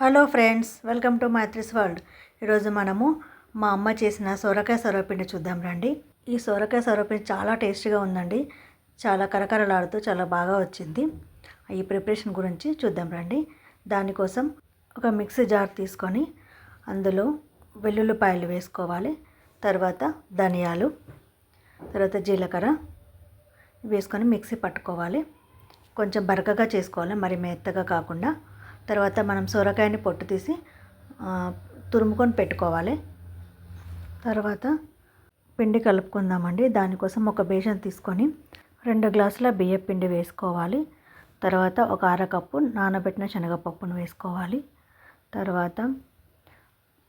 Hello friends welcome to Maithri's world. ఈరోజు మనము మా అమ్మ చేసిన సొరకాయ సొరపిండి చూద్దాం రండి. ఈ సొరకాయ సొరపిండి చాలా టేస్టీగా ఉందండి. చాలా కరకరలాడుతూ చాలా బాగా వచ్చింది. ఈ ప్రిపరేషన్ గురించి చూద్దాం రండి. దానికోసం ఒక మిక్సీ జార్ తీసుకొని అందులో వెల్లుల్లిపాయలు వేసుకోవాలి. తర్వాత ధనియాలు తర్వాత జీలకర్ర వేసుకొని మిక్సీ పట్టుకోవాలి. కొంచెం బరకగా చేసుకోవాలి మరి మెత్తగా కాకుండా. తర్వాత మనం సొరకాయని పొట్టు తీసి తురుముకొని పెట్టుకోవాలి. తర్వాత పిండి కలుపుకుందామండి. దానికోసం ఒక బేషన్ తీసుకొని రెండు గ్లాసుల బియ్యం పిండి వేసుకోవాలి. తర్వాత ఒక అరకప్పు నానబెట్టిన శనగపప్పును వేసుకోవాలి. తర్వాత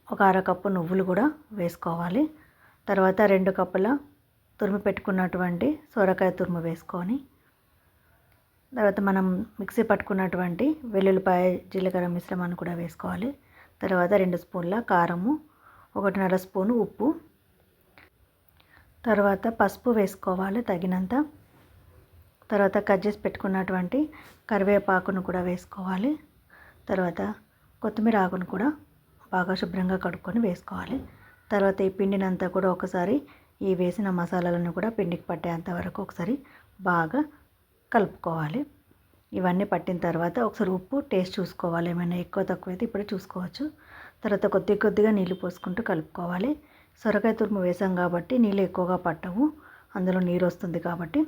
ఒక అరకప్పు నువ్వులు కూడా వేసుకోవాలి. తర్వాత రెండు కప్పుల తురిమి పెట్టుకున్నటువంటి సొరకాయ తురుము వేసుకొని తర్వాత మనం మిక్సీ పట్టుకున్నటువంటి వెల్లుల్లిపాయ జీలకర్ర మిశ్రమాన్ని కూడా వేసుకోవాలి. తర్వాత రెండు స్పూన్ల కారము ఒకటిన్నర స్పూను ఉప్పు. తర్వాత పసుపు వేసుకోవాలి తగినంత. తర్వాత కట్ చేసి పెట్టుకున్నటువంటి కరివేపాకును కూడా వేసుకోవాలి. తర్వాత కొత్తిమీర ఆకును కూడా బాగా శుభ్రంగా కడుక్కొని వేసుకోవాలి. తర్వాత ఈ పిండినంతా కూడా ఒకసారి ఈ వేసిన మసాలాలను కూడా పిండికి పట్టేంత వరకు ఒకసారి బాగా కలుపుకోవాలి. ఇవన్నీ పట్టిన తర్వాత ఒకసారి ఉప్పు టేస్ట్ చూసుకోవాలి. ఏమైనా ఎక్కువ తక్కువ అయితే ఇప్పుడే చూసుకోవచ్చు. తర్వాత కొద్ది కొద్దిగా నీళ్ళు పోసుకుంటూ కలుపుకోవాలి. సొరకాయ తురుము వేసాం కాబట్టి నీళ్ళు ఎక్కువగా పట్టవు. అందులో నీరు వస్తుంది కాబట్టి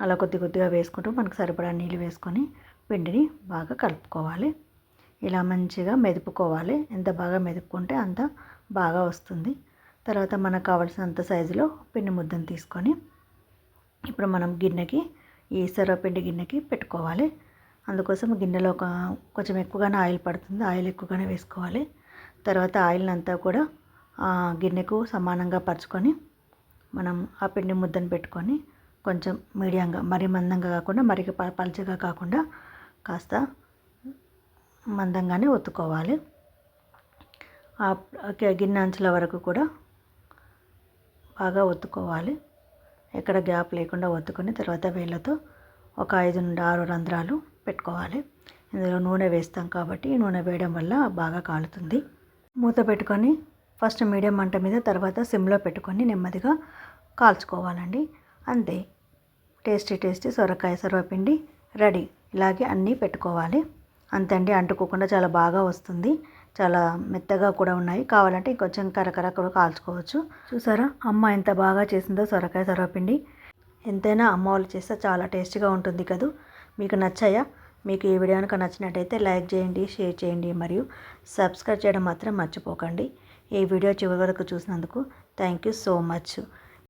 అలా కొద్ది కొద్దిగా వేసుకుంటూ మనకు సరిపడా నీళ్ళు వేసుకొని పిండిని బాగా కలుపుకోవాలి. ఇలా మంచిగా మెదుపుకోవాలి. ఎంత బాగా మెదుపుకుంటే అంత బాగా వస్తుంది. తర్వాత మనకు కావాల్సినంత సైజులో పిండి ముద్దను తీసుకొని ఇప్పుడు మనం గిన్నెకి ఈ సర్వపిండి గిన్నెకి పెట్టుకోవాలి. అందుకోసం గిన్నెలో ఒక కొంచెం ఎక్కువగానే ఆయిల్ పడుతుంది. ఆయిల్ ఎక్కువగానే వేసుకోవాలి. తర్వాత ఆయిల్ని అంతా కూడా ఆ గిన్నెకు సమానంగా పరుచుకొని మనం ఆ పిండి ముద్దను పెట్టుకొని కొంచెం మీడియంగా మరీ మందంగా కాకుండా మరీ ప- పలుచగా కాకుండా కాస్త మందంగానే ఒత్తుకోవాలి. ఆ గిన్నె అంచుల వరకు కూడా బాగా ఒత్తుకోవాలి. ఎక్కడ గ్యాప్ లేకుండా ఒత్తుకొని తర్వాత వేళ్ళతో ఒక ఐదు నుండి ఆరు రంధ్రాలు పెట్టుకోవాలి. ఇందులో నూనె వేస్తాం కాబట్టి నూనె వేయడం వల్ల బాగా కాలుతుంది. మూత పెట్టుకొని ఫస్ట్ మీడియం మంట మీద తర్వాత సిమ్లో పెట్టుకొని నెమ్మదిగా కాల్చుకోవాలండి. అంతే. టేస్టీ టేస్టీ సొరకాయ సర్వపిండి రెడీ. ఇలాగే అన్నీ పెట్టుకోవాలి. అంతే అండి. అంటుకోకుండా చాలా బాగా వస్తుంది. చాలా మెత్తగా కూడా ఉన్నాయి. కావాలంటే ఇంకొంచెం కరకర కూడా కాల్చుకోవచ్చు. చూసారా? అమ్మ ఎంత బాగా చేసిందో సొరకాయ సొరపిండి. ఎంతైనా అమ్మ వాళ్ళు చేస్తే చాలా టేస్టీగా ఉంటుంది కదూ? మీకు నచ్చాయా? మీకు ఈ వీడియో కనుక నచ్చినట్టయితే లైక్ చేయండి షేర్ చేయండి మరియు సబ్స్క్రైబ్ చేయడం మాత్రం మర్చిపోకండి. ఈ వీడియో చివరి వరకు చూసినందుకు థ్యాంక్ యూ సో మచ్.